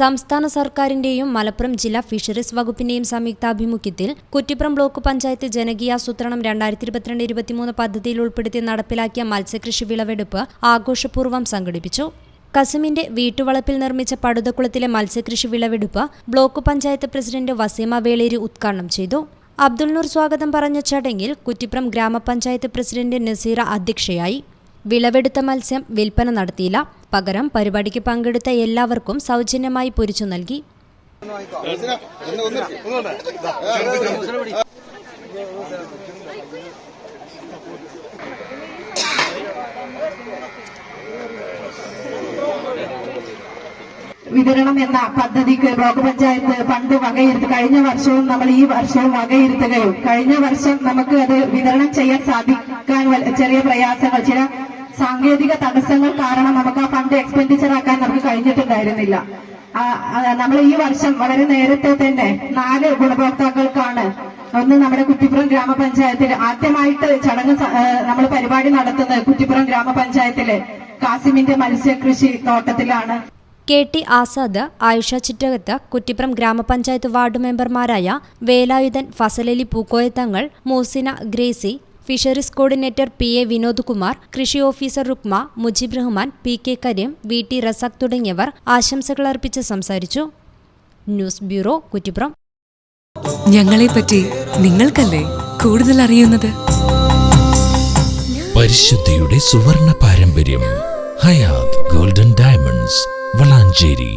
സംസ്ഥാന സർക്കാരിന്റെയും മലപ്പുറം ജില്ലാ ഫിഷറീസ് വകുപ്പിന്റെയും സംയുക്താഭിമുഖ്യത്തിൽ കുറ്റിപ്പുറം ബ്ലോക്ക് പഞ്ചായത്ത് ജനകീയാസൂത്രണം രണ്ടായിരത്തി ഇരുപത്തിരണ്ട് ഇരുപത്തിമൂന്ന് പദ്ധതിയിൽ ഉൾപ്പെടുത്തി നടപ്പിലാക്കിയ മത്സ്യകൃഷി വിളവെടുപ്പ് ആഘോഷപൂർവം സംഘടിപ്പിച്ചു. കസിമിന്റെ വീട്ടുവളപ്പിൽ നിർമ്മിച്ച പടുതക്കുളത്തിലെ മത്സ്യകൃഷി വിളവെടുപ്പ് ബ്ലോക്ക് പഞ്ചായത്ത് പ്രസിഡന്റ് വസീമ വേളേരി ഉദ്ഘാടനം ചെയ്തു. അബ്ദുൽ നൂർ സ്വാഗതം പറഞ്ഞ ചടങ്ങിൽ കുറ്റിപ്പുറം ഗ്രാമപഞ്ചായത്ത് പ്രസിഡന്റ് നസീറ അധ്യക്ഷയായി. വിളവെടുത്ത മത്സ്യം വിൽപ്പന നടത്തിയില്ല. പകരം പരിപാടിക്ക് പങ്കെടുത്ത എല്ലാവർക്കും സൗജന്യമായി പൊരിച്ചു നൽകി. വിതരണം എന്ന പദ്ധതിക്ക് ബ്ലോക്ക് പഞ്ചായത്ത് ഫണ്ട് വകയിരുത്തി കഴിഞ്ഞ വർഷവും നമ്മൾ ഈ വർഷവും വകയിരുത്തുകയും കഴിഞ്ഞ വർഷം നമുക്ക് അത് വിതരണം ചെയ്യാൻ സാധിക്കാൻ ചെറിയ പ്രയാസങ്ങൾ ചില സാങ്കേതിക തടസ്സങ്ങൾ കാരണം നമുക്ക് ആ ഫണ്ട് എക്സ്പെൻഡിച്ചർ ആക്കാൻ നമുക്ക് കഴിഞ്ഞിട്ടുണ്ടായിരുന്നില്ല. നമ്മൾ ഈ വർഷം വളരെ നേരത്തെ തന്നെ നാല് ഗുണഭോക്താക്കൾക്കാണ് ഒന്ന് നമ്മുടെ കുറ്റിപ്പുറം ഗ്രാമപഞ്ചായത്തിൽ ആദ്യമായിട്ട് ചടങ്ങ് നമ്മൾ പരിപാടി നടത്തുന്നത് കുറ്റിപ്പുറം ഗ്രാമപഞ്ചായത്തിലെ കാസിമിന്റെ മത്സ്യകൃഷി തോട്ടത്തിലാണ്. കെ ടി ആസാദ് ആയിഷ ചിറ്റകത്ത് കുറ്റിപ്പുറം ഗ്രാമപഞ്ചായത്ത് വാർഡ് മെമ്പർമാരായ Velayudhan Fasalali Pookoyathangal Moosina Gracy fisheries coordinator P A Vinod Kumar കൃഷി officer Rukma Mujeeb Rahman P K Kareem V T Razak തുടങ്ങിയവർ ആശംസകൾ അർപ്പിച്ച് സംസാരിച്ചു. News bureau Kuttippuram. ഞങ്ങളെപ്പറ്റി നിങ്ങൾക്കല്ലേ കൂടുതൽ അറിയുന്നത്? പരിശുദ്ധിയുടെ സുവർണ പാരമ്പര്യം ഹയാത് ഗോൾഡൻ ഡയമണ്ട്സ് വളാഞ്ചേരി